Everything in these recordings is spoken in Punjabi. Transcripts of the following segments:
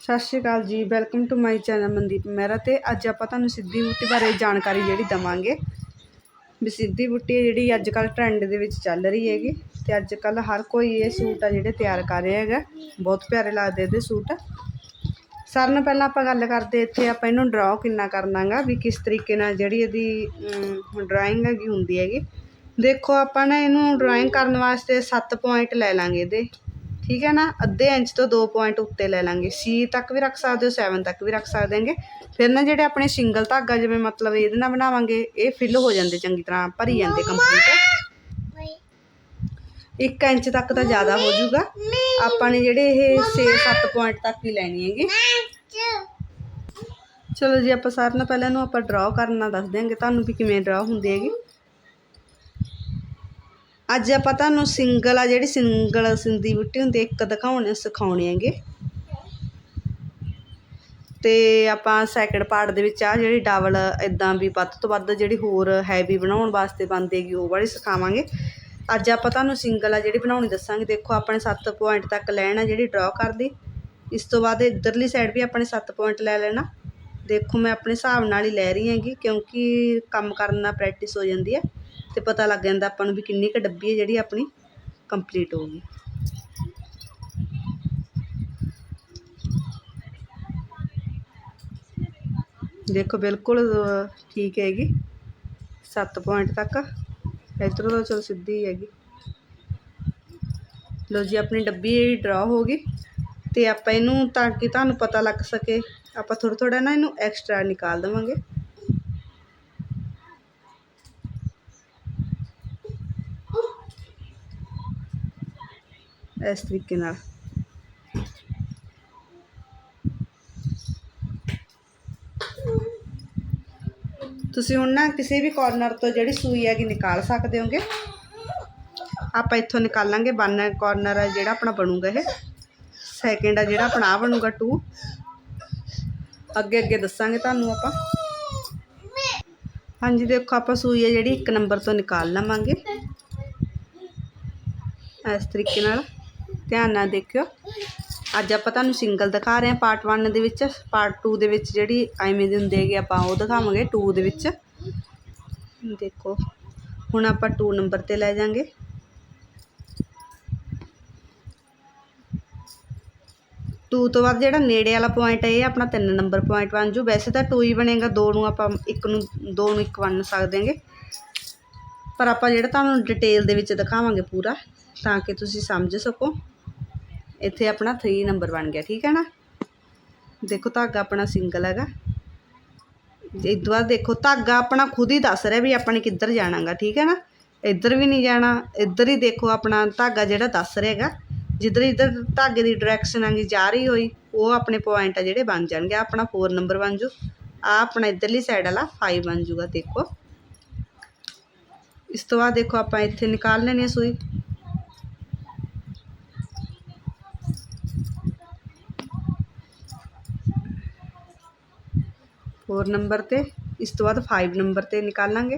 ਸਤਿ ਸ਼੍ਰੀ ਅਕਾਲ ਜੀ welcome to my channel Mandeep Mehra ਤੇ ਅੱਜ ਆਪਾਂ ਤੁਹਾਨੂੰ ਸਿੱਧੀ ਬੂਟੀ ਬਾਰੇ ਜਾਣਕਾਰੀ ਜਿਹੜੀ ਦਵਾਂਗੇ। ਵੀ ਸਿੱਧੀ ਬੂਟੀ ਜਿਹੜੀ ਅੱਜ ਕੱਲ ਟ੍ਰੈਂਡ ਦੇ ਵਿੱਚ ਚੱਲ ਰਹੀ ਹੈਗੀ ਤੇ ਅੱਜ ਕੱਲ ਹਰ ਕੋਈ ਇਹ ਸੂਟ ਆ ਜਿਹੜੇ ਤਿਆਰ ਕਰ ਰਿਹਾ ਹੈਗਾ। ਬਹੁਤ ਪਿਆਰੇ ਲੱਗਦੇ ਇਹਦੇ ਸੂਟ। ਸਾਰਿਆਂ ਨੂੰ ਪਹਿਲਾਂ ਆਪਾਂ ਗੱਲ ਕਰਦੇ ਇੱਥੇ ਆਪਾਂ ਇਹਨੂੰ ਡਰਾਅ ਕਿੰਨਾ ਕਰਨਾਗਾ ਵੀ ਕਿਸ ਤਰੀਕੇ ਨਾਲ ਜਿਹੜੀ ਇਹਦੀ ਡਰਾਇੰਗ ਹੈਗੀ ਹੁੰਦੀ ਹੈਗੀ। ਦੇਖੋ ਆਪਾਂ ਨਾ ਇਹਨੂੰ ਡਰਾਇੰਗ ਕਰਨ ਵਾਸਤੇ 7 ਪੁਆਇੰਟ ਲੈ ਲਾਂਗੇ ਇਹਦੇ। ਠੀਕ ਹੈ ਨਾ? ਅੱਧੇ ਇੰਚ ਤੋਂ 2 ਪੁਆਇੰਟ ਉੱਤੇ ਲੈ ਲਾਂਗੇ। ਸੀ ਤੱਕ ਵੀ ਰੱਖ ਸਕਦੇ ਹੋ 7 ਤੱਕ ਵੀ ਰੱਖ ਸਕਦੇ ਹੈਗੇ। ਫਿਰ ਨਾ ਜਿਹੜੇ ਆਪਣੇ ਸਿੰਗਲ ਧਾਗਾ ਜਿਵੇਂ ਮਤਲਬ ਇਹਦੇ ਨਾਲ ਬਣਾਵਾਂਗੇ, ਇਹ ਫਿਲ ਹੋ ਜਾਂਦੇ ਚੰਗੀ ਤਰ੍ਹਾਂ, ਭਰੀ ਜਾਂਦੇ ਕੰਪਲੀਟ 1 ਇੰਚ ਤੱਕ ਤਾਂ ਜ਼ਿਆਦਾ ਹੋ ਜਾਊਗਾ। ਆਪਾਂ ਨੇ ਜਿਹੜੇ ਇਹ 6-7 ਪੁਆਇੰਟ ਤੱਕ ਹੀ ਲੈਣੀ ਹੈਗੇ। ਚਲੋ ਜੀ, ਆਪਾਂ ਸਾਰਿਆਂ ਨਾਲ ਪਹਿਲਾਂ ਇਹਨੂੰ ਆਪਾਂ ਡਰਾਅ ਕਰਨਾ ਦੱਸ ਦਿਆਂਗੇ ਤੁਹਾਨੂੰ ਵੀ ਕਿਵੇਂ ਡਰਾਅ ਹੁੰਦੀ ਹੈਗੀ। ਅੱਜ ਆਪਾਂ ਤੁਹਾਨੂੰ ਸਿੰਗਲ ਆ, ਜਿਹੜੀ ਸਿੰਗਲ ਸਿੰਦੀ ਬੂਟੀ ਹੁੰਦੀ ਇੱਕ ਦਿਖਾਉਣੇ, ਸਿਖਾਉਣੇ ਹੈਗੇ। ਤੇ ਆਪਾਂ ਸੈਕਿੰਡ ਪਾਰਟ ਦੇ ਵਿੱਚ ਆ, ਜਿਹੜੀ ਡਬਲ ਇਦਾਂ ਵੀ ਵੱਧ ਤੋਂ ਵੱਧ ਜਿਹੜੀ ਹੋਰ ਹੈਵੀ ਬਣਾਉਣ ਵਾਸਤੇ ਬੰਦੇਗੀ ਉਹ ਵਾਲੀ ਸਿਖਾਵਾਂਗੇ। ਅੱਜ ਆਪਾਂ ਤੁਹਾਨੂੰ ਸਿੰਗਲ ਆ, ਜਿਹੜੀ ਬਣਾਉਣੀ ਦੱਸਾਂਗੇ। ਦੇਖੋ, ਆਪਣੇ 7 ਪੁਆਇੰਟ ਤੱਕ ਲੈਣ ਆ ਜਿਹੜੀ ਡਰਾ ਕਰਦੀ। ਇਸ ਤੋਂ ਬਾਅਦ ਇਧਰਲੀ ਸਾਈਡ ਵੀ ਆਪਣੇ 7 ਪੁਆਇੰਟ ਲੈ ਲੈਣਾ। ਦੇਖੋ, ਮੈਂ ਆਪਣੇ ਹਿਸਾਬ ਨਾਲ ਹੀ ਲੈ ਰਹੀ ਹੈਗੀ, ਕਿਉਂਕਿ ਕੰਮ ਕਰਨ ਨਾਲ ਪ੍ਰੈਕਟਿਸ ਹੋ ਜਾਂਦੀ ਹੈ। ਤੇ ਪਤਾ ਲੱਗ ਜਾਂਦਾ ਆਪਾਂ ਨੂੰ ਵੀ ਕਿੰਨੀ ਕੁ ਡੱਬੀ ਹੈ ਜਿਹੜੀ ਆਪਣੀ ਕੰਪਲੀਟ ਹੋ ਗਈ। ਦੇਖੋ ਬਿਲਕੁਲ ਠੀਕ ਹੈਗੀ। 7 ਪੁਆਇੰਟ ਤੱਕ। ਇਧਰੋਂ ਤਾਂ ਚਲ ਸਿੱਧੀ ਹੈਗੀ। ਲੋ ਜੀ, ਆਪਣੀ ਡੱਬੀ ਡਰਾ ਹੋ ਗਈ। ਤੇ ਆਪਾਂ ਇਹਨੂੰ ਤਾਂ ਕਿ ਤੁਹਾਨੂੰ ਪਤਾ ਲੱਗ ਸਕੇ, ਆਪਾਂ ਥੋੜਾ ਥੋੜਾ ਨਾ ਇਹਨੂੰ ਐਕਸਟਰਾ ਨਿਕਾਲ ਦਵਾਂਗੇ। ਇਸ ਤਰੀਕੇ ਨਾਲ ਤੁਸੀਂ ਹੁਣ ਨਾ ਕਿਸੇ ਵੀ ਕਾਰਨਰ ਤੋਂ ਜਿਹੜੀ ਸੂਈ ਹੈਗੀ ਨਿਕਾਲ ਸਕਦੇ ਹੋਗੇ। ਆਪਾਂ ਇੱਥੋਂ ਨਿਕਾਲਾਂਗੇ ਵਨ ਕਾਰਨਰ ਹੈ ਜਿਹੜਾ ਆਪਣਾ ਬਣੂਗਾ ਇਹ। ਸੈਕਿੰਡ ਆ ਜਿਹੜਾ ਆਪਣਾ ਬਣੂਗਾ 2 ਅੱਗੇ ਅੱਗੇ ਦੱਸਾਂਗੇ ਤੁਹਾਨੂੰ ਆਪਾਂ। ਹਾਂਜੀ, ਦੇਖੋ ਆਪਾਂ ਸੂਈ ਹੈ ਜਿਹੜੀ ਇੱਕ ਨੰਬਰ ਤੋਂ ਨਿਕਾਲ ਲਵਾਂਗੇ। ਇਸ ਤਰੀਕੇ ਨਾਲ। ਧਿਆਨ ਨਾਲ ਦੇਖਿਓ। ਅੱਜ ਆਪਾਂ ਤੁਹਾਨੂੰ ਸਿੰਗਲ ਦਿਖਾ ਰਹੇ ਹਾਂ ਪਾਰਟ 1 ਦੇ ਵਿੱਚ। ਪਾਰਟ 2 ਦੇ ਵਿੱਚ ਜਿਹੜੀ ਐਵੇਂ ਦੇ ਹੁੰਦੇ ਹੈਗੇ ਆਪਾਂ ਉਹ ਦਿਖਾਵਾਂਗੇ 2 ਦੇ ਵਿੱਚ। ਦੇਖੋ, ਹੁਣ ਆਪਾਂ 2 ਨੰਬਰ ਤੇ ਲੈ ਜਾਾਂਗੇ। ਟੂ ਤੋਂ ਬਾਅਦ ਜਿਹੜਾ ਨੇੜੇ ਵਾਲਾ ਪੁਆਇੰਟ ਹੈ, ਇਹ ਆਪਣਾ 3 ਨੰਬਰ ਪੁਆਇੰਟ ਬਣ ਜੂ। ਵੈਸੇ ਤਾਂ 2 ਹੀ ਬਣੇਗਾ 2 ਨੂੰ ਆਪਾਂ ਇੱਕ ਨੂੰ 2 ਨੂੰ ਇੱਕ ਬਣ ਸਕਦੇਗੇ ਪਰ ਆਪਾਂ ਜਿਹੜਾ ਤੁਹਾਨੂੰ ਡਿਟੇਲ ਦੇ ਵਿੱਚ ਦਿਖਾਵਾਂਗੇ ਪੂਰਾ, ਤਾਂ ਕਿ ਤੁਸੀਂ ਸਮਝ ਸਕੋ। ਇੱਥੇ ਆਪਣਾ 3 ਨੰਬਰ ਬਣ ਗਿਆ, ਠੀਕ ਹੈ ਨਾ? ਦੇਖੋ ਧਾਗਾ ਆਪਣਾ ਸਿੰਗਲ ਹੈਗਾ। ਇਸ ਤੋਂ ਬਾਅਦ ਦੇਖੋ, ਧਾਗਾ ਆਪਣਾ ਖੁਦ ਹੀ ਦੱਸ ਰਿਹਾ ਵੀ ਆਪਾਂ ਨੇ ਕਿੱਧਰ ਜਾਣਾਗਾ, ਠੀਕ ਹੈ ਨਾ? ਇੱਧਰ ਵੀ ਨਹੀਂ ਜਾਣਾ, ਇੱਧਰ ਹੀ ਦੇਖੋ ਆਪਣਾ ਧਾਗਾ ਜਿਹੜਾ ਦੱਸ ਰਿਹਾ ਹੈਗਾ। ਜਿੱਧਰ ਇੱਧਰ ਧਾਗੇ ਦੀ ਡਾਇਰੈਕਸ਼ਨ ਆਂਗੀ ਜਾ ਰਹੀ ਹੋਈ, ਉਹ ਆਪਣੇ ਪੁਆਇੰਟ ਆ ਜਿਹੜੇ ਬਣ ਜਾਣਗੇ। ਆਪਣਾ 4 ਨੰਬਰ ਬਣ ਜੂ। ਆ ਆਪਣਾ ਇੱਧਰਲੀ ਸਾਈਡ ਵਾਲਾ 5 ਬਣ ਜੂਗਾ, ਦੇਖੋ। ਇਸ ਤੋਂ ਬਾਅਦ ਦੇਖੋ ਆਪਾਂ ਇੱਥੇ ਨਿਕਾਲ ਲੈਣੀ ਹੈ ਸੂਈ। ਫੋਰ ਨੰਬਰ ਤੇ, ਇਸ ਤੋਂ ਬਾਅਦ 5 ਨੰਬਰ ਤੇ ਨਿਕਾਲਾਂਗੇ।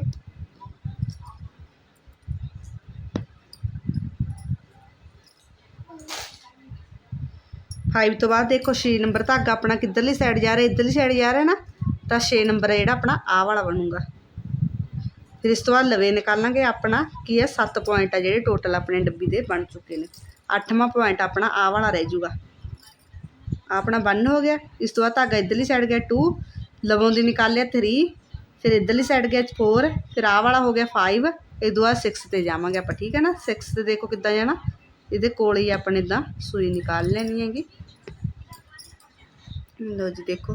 ਫਾਈਵ ਤੋਂ ਬਾਅਦ ਦੇਖੋ 6 ਨੰਬਰ ਧਾਗਾ ਆਪਣਾ ਕਿੱਧਰਲੀ ਸਾਈਡ ਜਾ ਰਿਹਾ, ਇੱਧਰਲੀ ਸਾਈਡ ਜਾ ਰਿਹਾ ਨਾ, ਤਾਂ 6 ਨੰਬਰ ਹੈ ਜਿਹੜਾ ਆਪਣਾ ਆਹ ਵਾਲਾ ਬਣੂਗਾ। ਫਿਰ ਇਸ ਤੋਂ ਬਾਅਦ ਲਵੇ ਨਿਕਾਲਾਂਗੇ ਆਪਣਾ ਕੀ ਹੈ 7 ਪੁਆਇੰਟ ਆ ਜਿਹੜੇ ਟੋਟਲ ਆਪਣੇ ਡੱਬੀ ਦੇ ਬਣ ਚੁੱਕੇ ਨੇ। 8ਵਾਂ ਪੁਆਇੰਟ ਆਪਣਾ ਆਹ ਵਾਲਾ ਰਹਿ ਜਾਊਗਾ ਆਪਣਾ 1 ਹੋ ਗਿਆ, ਇਸ ਤੋਂ ਬਾਅਦ ਧਾਗਾ ਇੱਧਰਲੀ ਸਾਈਡ ਗਿਆ 2 ਲਵੋਂ ਦੀ ਨਿਕਾਲਿਆ 3 ਫਿਰ ਇੱਧਰਲੀ ਸਾਈਡ ਗਿਆ 4 ਫਿਰ ਆਹ ਵਾਲਾ ਹੋ ਗਿਆ ਫਾਈਵ ਇਹ ਤੋਂ ਬਾਅਦ 6 ਤੇ ਜਾਵਾਂਗੇ ਆਪਾਂ, ਠੀਕ ਹੈ ਨਾ? 6 ਤੇ ਦੇਖੋ ਕਿੱਦਾਂ ਜਾਣਾ। ਇਹਦੇ ਕੋਲ ਹੀ ਆਪਾਂ ਇਦਾਂ ਸੂਈ ਨਿਕਾਲ ਲੈਣੀ ਹੈਗੀ। ਲੋ ਜੀ ਦੇਖੋ,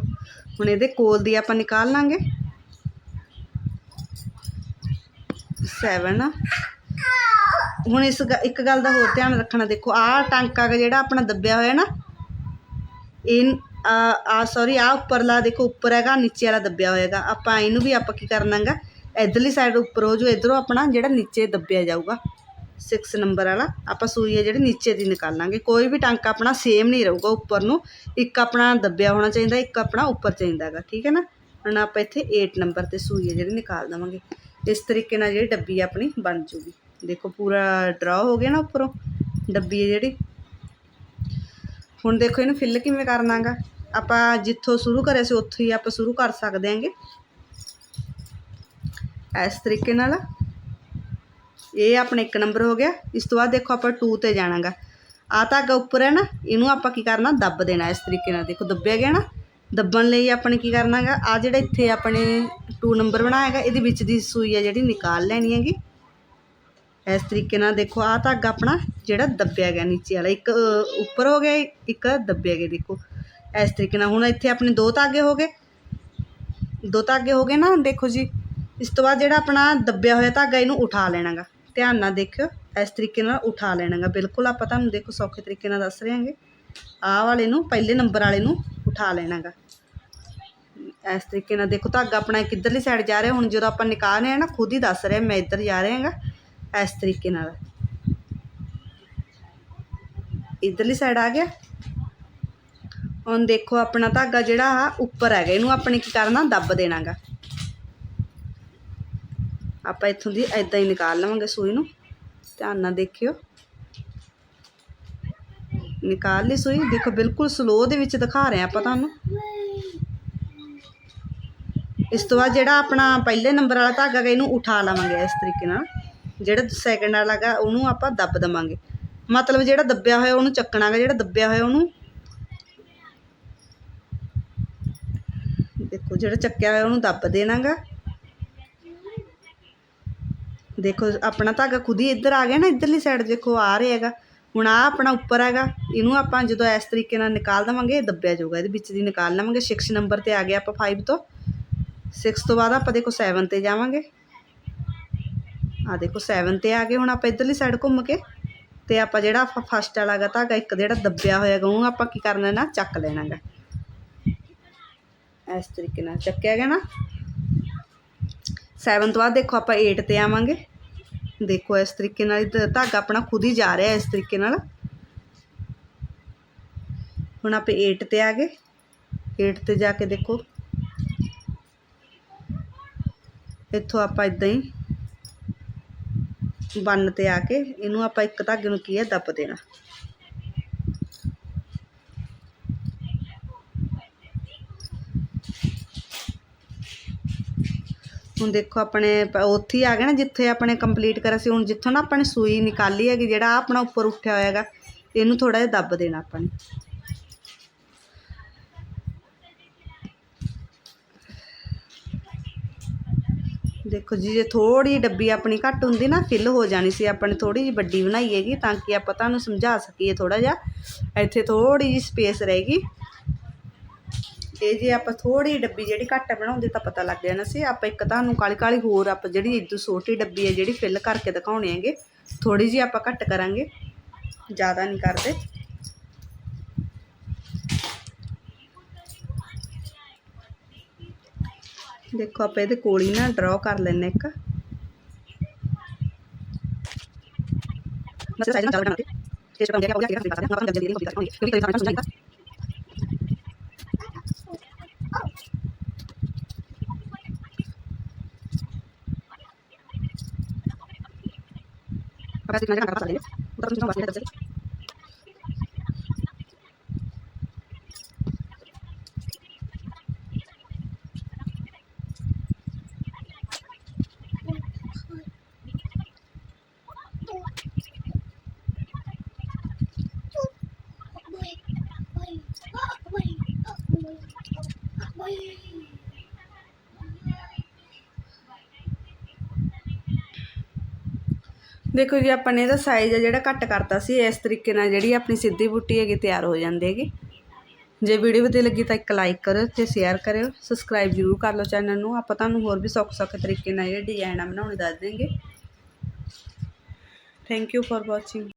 ਹੁਣ ਇਹਦੇ ਕੋਲ ਦੀ ਆਪਾਂ ਨਿਕਾਲ ਲਾਂਗੇ। 7 ਹੁਣ ਇਸ ਇੱਕ ਗੱਲ ਦਾ ਹੋਰ ਧਿਆਨ ਰੱਖਣਾ, ਦੇਖੋ ਆਹ ਟਾਂਕਾ ਜਿਹੜਾ ਆਪਣਾ ਦੱਬਿਆ ਹੋਇਆ ਨਾ, ਇਹ ਆ ਸੌਰੀ ਆ ਉੱਪਰਲਾ ਦੇਖੋ, ਉੱਪਰ ਹੈਗਾ, ਨੀਚੇ ਵਾਲਾ ਦੱਬਿਆ ਹੋਏਗਾ। ਆਪਾਂ ਇਹਨੂੰ ਵੀ ਆਪਾਂ ਕੀ ਕਰਨਾਗਾ? ਇਧਰਲੀ ਸਾਈਡ ਉੱਪਰ ਹੋ ਜੋ ਇਧਰੋਂ ਆਪਣਾ ਜਿਹੜਾ ਨੀਚੇ ਦੱਬਿਆ ਜਾਊਗਾ 6 ਨੰਬਰ ਵਾਲਾ। ਆਪਾਂ ਸੂਈ ਹੈ ਜਿਹੜੀ ਨੀਚੇ ਦੀ ਨਿਕਾਲਾਂਗੇ। ਕੋਈ ਵੀ ਟਾਂਕਾ ਆਪਣਾ ਸੇਮ ਨਹੀਂ ਰਹੂਗਾ ਉੱਪਰ ਨੂੰ। ਇੱਕ ਆਪਣਾ ਦੱਬਿਆ ਹੋਣਾ ਚਾਹੀਦਾ, ਇੱਕ ਆਪਣਾ ਉੱਪਰ ਚਾਹੀਦਾ ਹੈਗਾ, ਠੀਕ ਹੈ ਨਾ? ਹੁਣ ਆਪਾਂ ਇੱਥੇ 8 ਨੰਬਰ ਤੇ ਸੂਈ ਹੈ ਜਿਹੜੀ ਨਿਕਾਲ ਦਵਾਂਗੇ। ਇਸ ਤਰੀਕੇ ਨਾਲ ਜਿਹੜੀ ਡੱਬੀ ਆਪਣੀ ਬਣ ਜੂਗੀ। ਦੇਖੋ, ਪੂਰਾ ਡਰਾ ਹੋ ਗਿਆ ਨਾ ਉੱਪਰੋਂ। ਡੱਬੀ ਹੈ ਜਿਹੜੀ। ਹੁਣ ਦੇਖੋ, ਇਹਨੂੰ ਫਿੱਲ ਕਿਵੇਂ ਕਰਨਾਗਾ? ਆਪਾਂ ਜਿੱਥੋਂ ਸ਼ੁਰੂ ਕਰਿਆ ਸੀ, ਉੱਥੋਂ ਹੀ ਆਪਾਂ ਸ਼ੁਰੂ ਕਰ ਸਕਦੇ ਹਾਂਗੇ। ਇਸ ਤਰੀਕੇ ਨਾਲ ਇਹ ਆਪਣਾ ਇੱਕ ਨੰਬਰ ਹੋ ਗਿਆ। ਇਸ ਤੋਂ ਬਾਅਦ ਦੇਖੋ ਆਪਾਂ 2 ਤੇ ਜਾਣਾਗਾ। ਆ ਧਾਗਾ ਉੱਪਰ ਹੈ ਨਾ, ਇਹਨੂੰ ਆਪਾਂ ਕੀ ਕਰਨਾ, ਦੱਬ ਦੇਣਾ ਇਸ ਤਰੀਕੇ ਨਾਲ। ਦੇਖੋ, ਦੱਬਿਆ ਗਿਆ ਨਾ, ਦੱਬਣ ਲਈ ਆਪਣੇ ਕੀ ਕਰਨਾਗਾ ਆ ਜਿਹੜਾ ਇੱਥੇ ਆਪਣੇ 2 ਨੰਬਰ ਬਣਾਏਗਾ ਇਹਦੇ ਵਿੱਚ ਦੀ ਸੂਈ ਹੈ ਜਿਹੜੀ ਨਿਕਾਲ ਲੈਣੀ ਹੈਗੀ। ਇਸ ਤਰੀਕੇ ਨਾਲ ਦੇਖੋ ਆ ਧਾਗਾ ਆਪਣਾ ਜਿਹੜਾ ਦੱਬਿਆ ਗਿਆ, ਨੀਚੇ ਵਾਲਾ। ਇੱਕ ਉੱਪਰ ਹੋ ਗਿਆ, ਇੱਕ ਦੱਬਿਆ ਗਿਆ, ਦੇਖੋ। ਇਸ ਤਰੀਕੇ ਨਾਲ। ਹੁਣ ਇੱਥੇ ਆਪਣੇ ਦੋ ਧਾਗੇ ਹੋ ਗਏ। ਦੋ ਧਾਗੇ ਹੋ ਗਏ ਨਾ, ਦੇਖੋ ਜੀ। ਇਸ ਤੋਂ ਬਾਅਦ ਜਿਹੜਾ ਆਪਣਾ ਦੱਬਿਆ ਹੋਇਆ ਧਾਗਾ, ਇਹਨੂੰ ਉਠਾ ਲੈਣਾਗਾ। ਧਿਆਨ ਨਾਲ ਦੇਖਿਓ, ਇਸ ਤਰੀਕੇ ਨਾਲ ਉਠਾ ਲੈਣਾਗਾ। ਬਿਲਕੁਲ ਆਪਾਂ ਤੁਹਾਨੂੰ ਦੇਖੋ ਸੌਖੇ ਤਰੀਕੇ ਨਾਲ ਦੱਸ ਰਹੇ ਹਾਂਗੇ। ਆਹ ਵਾਲੇ ਨੂੰ, ਪਹਿਲੇ ਨੰਬਰ ਵਾਲੇ ਨੂੰ ਉਠਾ ਲੈਣਾਗਾ। ਇਸ ਤਰੀਕੇ ਨਾਲ ਦੇਖੋ, ਧਾਗਾ ਆਪਣਾ ਕਿੱਧਰਲੀ ਸਾਈਡ ਜਾ ਰਿਹਾ। ਹੁਣ ਜਦੋਂ ਆਪਾਂ ਨਿਕਾਲ ਰਹੇ ਹਾਂ ਨਾ, ਖੁਦ ਹੀ ਦੱਸ ਰਿਹਾ, ਮੈਂ ਇੱਧਰ ਜਾ ਰਿਹਾ ਹੈਗਾ, ਇਸ ਤਰੀਕੇ ਨਾਲ। ਇੱਧਰਲੀ ਸਾਈਡ ਆ ਗਿਆ। ਹੁਣ ਦੇਖੋ ਆਪਣਾ ਧਾਗਾ ਜਿਹੜਾ ਆ, ਉੱਪਰ ਹੈਗਾ, ਇਹਨੂੰ ਆਪਣੇ ਕੀ ਕਰਨਾ, ਦੱਬ ਦੇਣਾਗਾ। ਆਪਾਂ ਇੱਥੋਂ ਦੀ ਐਦਾਂ ਹੀ ਨਿਕਾਲ ਲਵਾਂਗੇ ਸੂਈ ਨੂੰ। ਧਿਆਨ ਨਾਲ ਦੇਖਿਓ। ਨਿਕਾਲ ਲਈ ਸੂਈ। ਦੇਖੋ, ਬਿਲਕੁਲ ਸਲੋ ਦੇ ਵਿੱਚ ਦਿਖਾ ਰਹੇ ਆਪਾਂ ਤੁਹਾਨੂੰ। ਇਸ ਤੋਂ ਬਾਅਦ ਜਿਹੜਾ ਆਪਣਾ ਪਹਿਲੇ ਨੰਬਰ ਵਾਲਾ ਧਾਗਾ ਗਾ, ਇਹਨੂੰ ਉਠਾ ਲਵਾਂਗੇ ਇਸ ਤਰੀਕੇ ਨਾਲ। ਜਿਹੜਾ ਸੈਕਿੰਡ ਵਾਲਾ ਗਾ, ਉਹਨੂੰ ਆਪਾਂ ਦੱਬ ਦਵਾਂਗੇ। ਮਤਲਬ ਜਿਹੜਾ ਦੱਬਿਆ ਹੋਇਆ, ਉਹਨੂੰ ਚੱਕਣਾ ਗਾ ਜਿਹੜਾ ਦੱਬਿਆ ਹੋਇਆ, ਉਹਨੂੰ ਦੇਖੋ, ਜਿਹੜਾ ਚੱਕਿਆ ਹੋਇਆ ਉਹਨੂੰ ਦੱਬ ਦੇਣਾਗਾ। ਦੇਖੋ, ਆਪਣਾ ਧਾਗਾ ਖੁਦ ਹੀ ਇੱਧਰ ਆ ਗਿਆ ਨਾ, ਇੱਧਰਲੀ ਸਾਈਡ ਦੇਖੋ, ਆ ਰਿਹਾ ਹੈਗਾ। ਹੁਣ ਆ ਆਪਣਾ ਉੱਪਰ ਹੈਗਾ, ਇਹਨੂੰ ਆਪਾਂ ਜਦੋਂ ਇਸ ਤਰੀਕੇ ਨਾਲ ਨਿਕਾਲ ਦਵਾਂਗੇ, ਇਹ ਦੱਬਿਆ ਜਾਊਗਾ, ਇਹਦੇ ਵਿੱਚ ਦੀ ਨਿਕਾਲ ਲਵਾਂਗੇ। 6 ਨੰਬਰ ਤੇ ਆ ਗਿਆ ਆਪਾਂ 5 ਤੋਂ। 6 ਤੋਂ ਬਾਅਦ ਆਪਾਂ ਦੇਖੋ 7 ਤੇ ਜਾਵਾਂਗੇ। ਆ ਦੇਖੋ 7 ਤੇ ਆ ਗਏ, ਹੁਣ ਆਪਾਂ ਇੱਧਰਲੀ ਸਾਈਡ ਘੁੰਮ ਕੇ ਤੇ ਆਪਾਂ ਜਿਹੜਾ ਫਸਟ ਵਾਲਾ ਗਾ ਧਾਗਾ ਇੱਕ ਜਿਹੜਾ ਦੱਬਿਆ ਹੋਇਆ ਗਾ ਉਹ ਆਪਾਂ ਕੀ ਕਰਨਾ ਨਾ, ਚੱਕ ਲੈਣਾਗਾ। ਇਸ ਤਰੀਕੇ ਨਾਲ ਚੱਕਿਆ ਗਿਆ ਨਾ। 7 ਤੋਂ ਬਾਅਦ ਦੇਖੋ ਆਪਾਂ 8 ਤੇ ਆਵਾਂਗੇ। ਦੇਖੋ ਇਸ ਤਰੀਕੇ ਨਾਲ ਧਾਗਾ ਆਪਣਾ ਖੁਦ ਹੀ ਜਾ ਰਿਹਾ ਇਸ ਤਰੀਕੇ ਨਾਲ। ਹੁਣ ਆਪਾਂ 8 ਤੇ ਆ ਗਏ। 8 ਤੇ ਜਾ ਕੇ ਦੇਖੋ। ਇੱਥੋਂ ਆਪਾਂ ਇਦਾਂ ਹੀ ਬੰਨ ਤੇ ਆ ਕੇ ਇਹਨੂੰ ਆਪਾਂ ਇੱਕ ਧਾਗੇ ਨੂੰ ਕੀ ਹੈ ਦੱਬ ਦੇਣਾ। ਹੁਣ ਦੇਖੋ ਆਪਣੇ ਉੱਥੇ ਹੀ ਆ ਗਏ ਨਾ, ਜਿੱਥੇ ਆਪਣੇ ਕੰਪਲੀਟ ਕਰਿਆ ਸੀ, ਹੁਣ ਜਿੱਥੋਂ ਨਾ ਆਪਾਂ ਨੇ ਸੂਈ ਨਿਕਾਲੀ ਹੈਗੀ, ਜਿਹੜਾ ਆਹ ਆਪਣਾ ਉੱਪਰ ਉੱਠਿਆ ਹੋਇਆ ਹੈਗਾ, ਇਹਨੂੰ ਥੋੜਾ ਜਿਹਾ ਦੱਬ ਦੇਣਾ ਆਪਾਂ ਨੇ। ਦੇਖੋ ਜੀ, ਜੇ ਥੋੜੀ ਡੱਬੀ ਆਪਣੀ ਘੱਟ ਹੁੰਦੀ ਨਾ ਫਿਲ ਹੋ ਜਾਣੀ ਸੀ, ਆਪਾਂ ਨੇ ਥੋੜੀ ਜਿਹੀ ਵੱਡੀ ਬਣਾਈ ਹੈਗੀ ਤਾਂ ਕਿ ਆਪਾਂ ਤੁਹਾਨੂੰ ਸਮਝਾ ਸਕੀਏ ਥੋੜਾ ਜਿਹਾ। ਇੱਥੇ ਥੋੜੀ ਜਿਹੀ ਸਪੇਸ ਰਹੇਗੀ। ਇਹ ਜੇ ਆਪਾਂ ਥੋੜੀ ਡੱਬੀ ਜਿਹੜੀ ਘੱਟ ਬਣਾਉਂਦੇ ਤਾਂ ਪਤਾ ਲੱਗ ਜਾਣਾ ਸੀ। ਆਪਾਂ ਇੱਕ ਤੁਹਾਨੂੰ ਕਾਲੀ ਕਾਲੀ ਹੋਰ ਆਪਾਂ ਜਿਹੜੀ ਇਦੋਂ ਛੋਟੀ ਡੱਬੀ ਹੈ ਜਿਹੜੀ ਫਿਲ ਕਰਕੇ ਦਿਖਾਉਣੇ ਹੈਗੇ ਥੋੜੀ ਜਿਹੀ ਆਪਾਂ ਘੱਟ ਕਰਾਂਗੇ। ਜ਼ਿਆਦਾ ਨਹੀਂ ਕਰਦੇ। ਦੇਖੋ ਆਪਾਂ ਇਹਦੇ ਕੋਲ ਹੀ ਨਾ ਡਰਾ ਕਰ ਲੈਣੇ ਇੱਕ। ਬਸ ਸਾਈਜ਼ ਨਾਲ ਚੱਲ ਬਣਾਉਂਦੇ। ਸਟੇਜ ਪਰ ਹੋ ਗਿਆ ਕਿ ਆਪਾਂ ਜਲਦੀ ਜਲਦੀ ਕੰਪਲੀਟ ਕਰਾਂਗੇ। ਕਿਉਂਕਿ ਤੁਹਾਨੂੰ ਸਮਝਾਈਦਾ ਆਪਾਂ ਇਸ ਨਾਲ ਕਰ ਸਕਦੇ ਹਾਂ ਉਹ ਤਾਂ ਤੁਸੀਂ ਬਸ ਇਹ ਦੱਸੋ ਦੇਖੋ ਜੀ, ਆਪਾਂ ਨੇ ਇਹਦਾ ਸਾਈਜ਼ ਆ ਜਿਹੜਾ ਘੱਟ ਕਰਤਾ ਸੀ, ਇਸ ਤਰੀਕੇ ਨਾਲ ਜਿਹੜੀ ਆਪਣੀ ਸਿੱਧੀ ਬੁੱਟੀ ਹੈਗੀ ਤਿਆਰ ਹੋ ਜਾਂਦੀ ਹੈਗੀ। ਜੇ ਵੀਡੀਓ ਵਧੀਆ ਲੱਗੀ ਤਾਂ ਇੱਕ ਲਾਈਕ ਕਰਿਓ ਤੇ ਸ਼ੇਅਰ ਕਰਿਓ। ਸਬਸਕ੍ਰਾਈਬ ਜ਼ਰੂਰ ਕਰ ਲਓ ਚੈਨਲ ਨੂੰ। ਆਪਾਂ ਤੁਹਾਨੂੰ ਹੋਰ ਵੀ ਸੌਖੇ ਸੌਖੇ ਤਰੀਕੇ ਨਾਲ ਜਿਹੜੇ ਡਿਜ਼ਾਈਨ ਆ ਬਣਾਉਣੇ ਦੱਸ ਦੇਂਗੇ ਥੈਂਕ ਯੂ ਫॉर ਵਾਚਿੰਗ